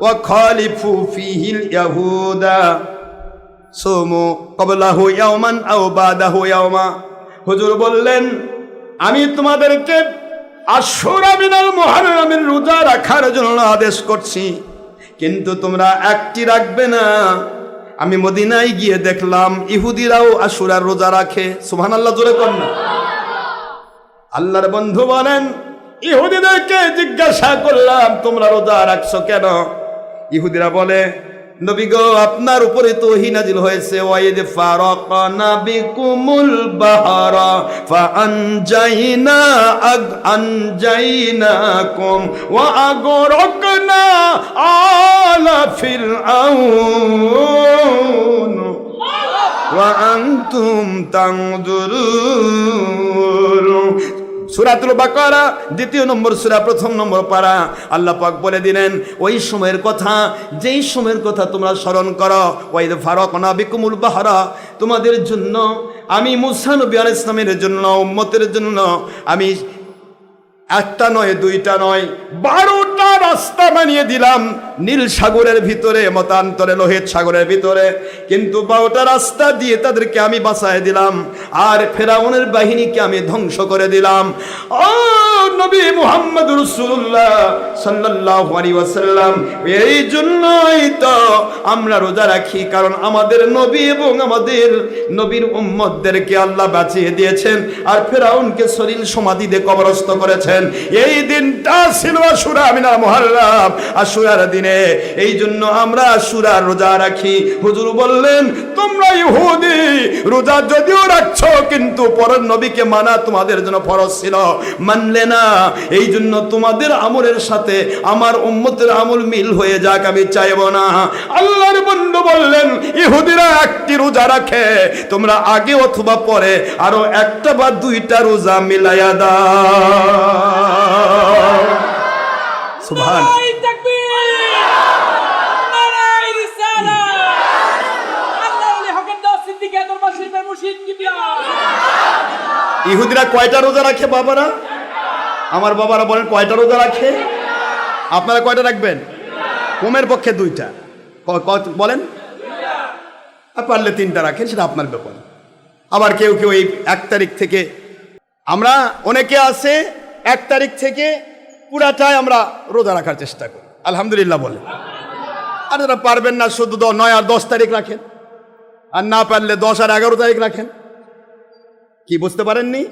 وخالفوا فيه اليهود সোমো কবলাহু ইয়াওমান আও বাদাহু ইয়াওমা হুজুর বললেন আমি তোমাদেরকে আশুরা মিনাল মুহাররমের রোজা রাখার জন্য আদেশ করছি কিন্তু তোমরা একটি রাখবে না আমি মদিনায় গিয়ে দেখলাম ইহুদিরাও আশুরার রোজা রাখে সুবহানাল্লাহ জোরে কর না আল্লাহর বন্ধু বলেন ইহুদিদেরকে জিজ্ঞাসা করলাম, তোমরা রোজা রাখছো কেন? ইহুদিরা বলে, নবী গো, আপনার উপরে তো হিনাজিল হয়েছে। ওয়াইদ ফারাক নাবিকুমুল বাহার ফা আনজাইনা আগ আনজাইনাকুম, ওয়া আগরাকনা আলা ফিরআউন, ওয়া আনতুম তানজুরুন। সুরাতুল বাকারা, দ্বিতীয় নম্বর সুরা, প্রথম নম্বর পারা। আল্লাহ পাক বলে দিলেন, ওই সময়ের কথা, যেই সময়ের কথা তোমরা স্মরণ করো ওই ফারক না বিকুমুল বাহারা। তোমাদের জন্য, আমি মুসা নবী আল ইসলামের জন্য, উম্মতের জন্য, আমি একটা নয়, দুইটা নয়, বারোটা রাস্তা বানিয়ে দিলাম নীল সাগরের ভিতরে, মতান্তরে লোহিত সাগরের ভিতরে। কিন্তু বারোটা রাস্তা দিয়ে তাদেরকে আমি বাঁচায় দিলাম আর ফেরাউনের বাহিনীকে আমি ধ্বংস করে দিলাম। ও নবী মুহাম্মদ রসুল্লাহ আলাইহি ওয়াসাল্লাম এই জন্যই তো আমরা রোজা রাখি, কারণ আমাদের নবী এবং আমাদের নবীর উম্মতদেরকে আল্লাহ বাঁচিয়ে দিয়েছেন আর ফেরাউনকে শরীর সমাধি দিয়ে কবরস্থ করেছেন। এই দিনটা ছিল আশুরা আমিনা মুহাররাম। আশুরার দিনে এই জন্য আমরা আশুরার রোজা রাখি। হুজুর বললেন, তোমরা ইহুদি, রোজা যদিও রাখছো, কিন্তু পরের নবীকে মানা তোমাদের জন্য ফরজ ছিল। মানলে না। এই জন্য তোমাদের আমলের সাথে আমার উম্মতের আমল মিল হয়ে যাক, আমি চাইব না। আল্লাহর বন্ধু বললেন, ইহুদিরা একটি রোজা রাখে তোমরা আগে অথবা পরে আরও একটা বা দুইটা রোজা মিলাইয়া দাও। ইহুদিরা কয়টা রোজা রাখে বাবারা? আমার বাবারা বলেন কয়টা রোজা রাখে? আপনারা কয়টা রাখবেন? কমের পক্ষে দুইটা। বলেন। আর পারলে তিনটা রাখেন, সেটা আপনার ব্যাপার। আবার কেউ কেউ এই এক তারিখ থেকে, আমরা অনেকে আছে, এক তারিখ থেকে পুরাটাই আমরা রোজা রাখার চেষ্টা করি। আলহামদুলিল্লাহ বলে। আর যারা পারবেন না, শুধু নয় আর দশ তারিখ রাখেন। আর না পারলে দশ আর এগারো তারিখ রাখেন। কি, বুঝতে পারেননি?